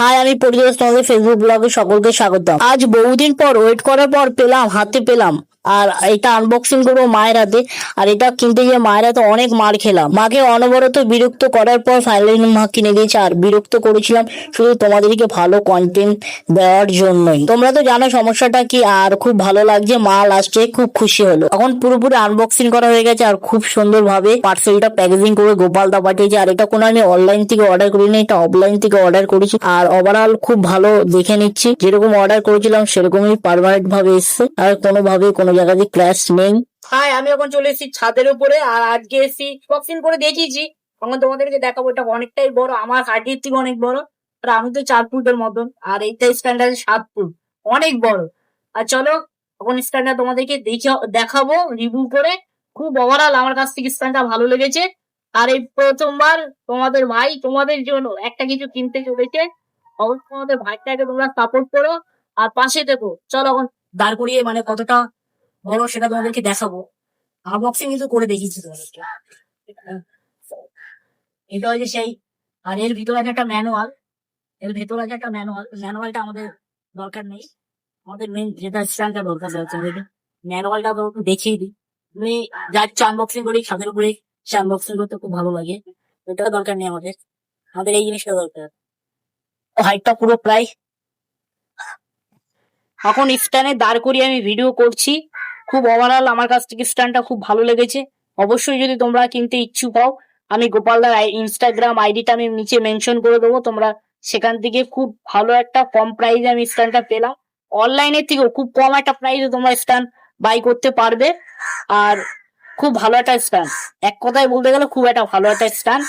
High, আমি পরিবেশ Facebook ব্লগে সকলকে স্বাগত আজ বহুদিন পর ওয়েট করার পর পেলাম, হাতে পেলাম। আর এটা আনবক্সিং করব মায়ের হাতে আর এটা কিনতে গিয়ে মায়ের হাতে অনেক মার খেলাম মাকে অনবরত বিরক্ত করার পর ফাইনালি মা কিনে দিয়েছে। আর বিরক্ত করেছিলাম শুধু তোমাদেরকে ভালো কন্টেন্ট দেওয়ার জন্যই। তোমরা তো জানো সমস্যাটা কি, আর খুব ভালো লাগছে। মা লাস্টে খুব খুশি হলো। এখন পুরোপুরি আনবক্সিং করা হয়ে গেছে, আর খুব সুন্দরভাবে পার্সেলটা প্যাকেজিং করে গোপালদা পাঠিয়েছে। আর এটা কোনো আমি অনলাইন থেকে অর্ডার করিনি, এটা অফলাইন থেকে অর্ডার করেছি। আর ওভারঅল খুব ভালো দেখে নিচ্ছি। যেরকম অর্ডার করেছিলাম, সেরকমই পারমানেন্ট ভাবে এসছে। আর কোনোভাবে কোনো জায়গাতে ক্র্যাশ নেই। হাই আমি এখন চলে এসেছি ছাদের উপরে আর আজকে এসেছি বক্সিং করে দেখিয়েছি। তখন তোমাদেরকে দেখাবো, এটা অনেকটাই বড়, আমার হাইটের থেকে অনেক বড়। আর আমি তো চার ফুটের মতন, আর এইটা স্ট্যান্ড আছে সাত ফুট, অনেক বড়। আর চলো, এখন স্ট্যান্ডটা তোমাদেরকে দেখে, দেখাবো রিভিউ করে। খুব ওভারঅল আমার কাছ থেকে স্ট্যান্ডটা ভালো লেগেছে। আর এই প্রথমবার তোমাদের ভাই তোমাদের জন্য একটা কিছু কিনতে চলেছে। অবশ্যই তোমাদের ভাইটাকে তোমরা সাপোর্ট করো। আর পাশে দেখো, চলো এখন দাঁড় করিয়ে মানে কতটা বড় সেটা তোমাদেরকে দেখাবো। আনবক্সিং কিন্তু করে দেখিয়েছি তোমাদেরকে। এটা হচ্ছে সেই, আর এর ভিতরে আছে একটা ম্যানুয়াল এর ভেতরে আছে একটা ম্যানুয়াল ম্যানুয়ালটা আমাদের দরকার নেই। আমাদের মেন যেটা স্ট্যান্ডটা দরকার আছে ম্যানুয়ালটা একটু দেখিয়ে দিই। তুমি যাচ্ছ আনবক্সিং করি ছাদের উপরে সে আনবক্সিং করতে খুব ভালো লাগে। ওটা দরকার নেই আমাদের। আমাদের এই জিনিসটা দরকার। হাইটটা পুরো প্রায়। এখন স্ট্যান্ডে দাঁড় করিয়ে আমি ভিডিও করছি। খুব ওভারঅল আমার কাছ থেকে স্ট্যান্ডটা খুব ভালো লেগেছে। অবশ্যই যদি তোমরা কিনতে ইচ্ছুক হও, আমি গোপালদার ইনস্টাগ্রাম আইডিটা আমি নিচে মেনশন করে দেবো। তোমরা সেখান থেকে খুব ভালো একটা কম প্রাইসে আমি স্ট্যান্ডটা পেলাম। অনলাইনের থেকেও খুব কম একটা প্রাইসে তোমরা স্ট্যান্ড বাই করতে পারবে। আর খুব ভালো একটা স্ট্যান্ড এক কথায় বলতে গেলে খুব একটা ভালো একটা স্ট্যান্ড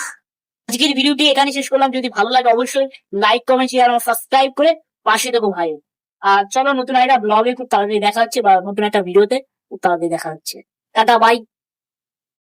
আজকের ভিডিওটি এখানে শেষ করলাম। যদি ভালো লাগে অবশ্যই লাইক কমেন্ট শেয়ার আর সাবস্ক্রাইব করে পাশে দেবো ভাই। আর চলো নতুন একটা ব্লগে খুব তাড়াতাড়ি দেখা হচ্ছে বা নতুন একটা ভিডিওতে খুব তাড়াতাড়ি দেখা হচ্ছে। Tata bye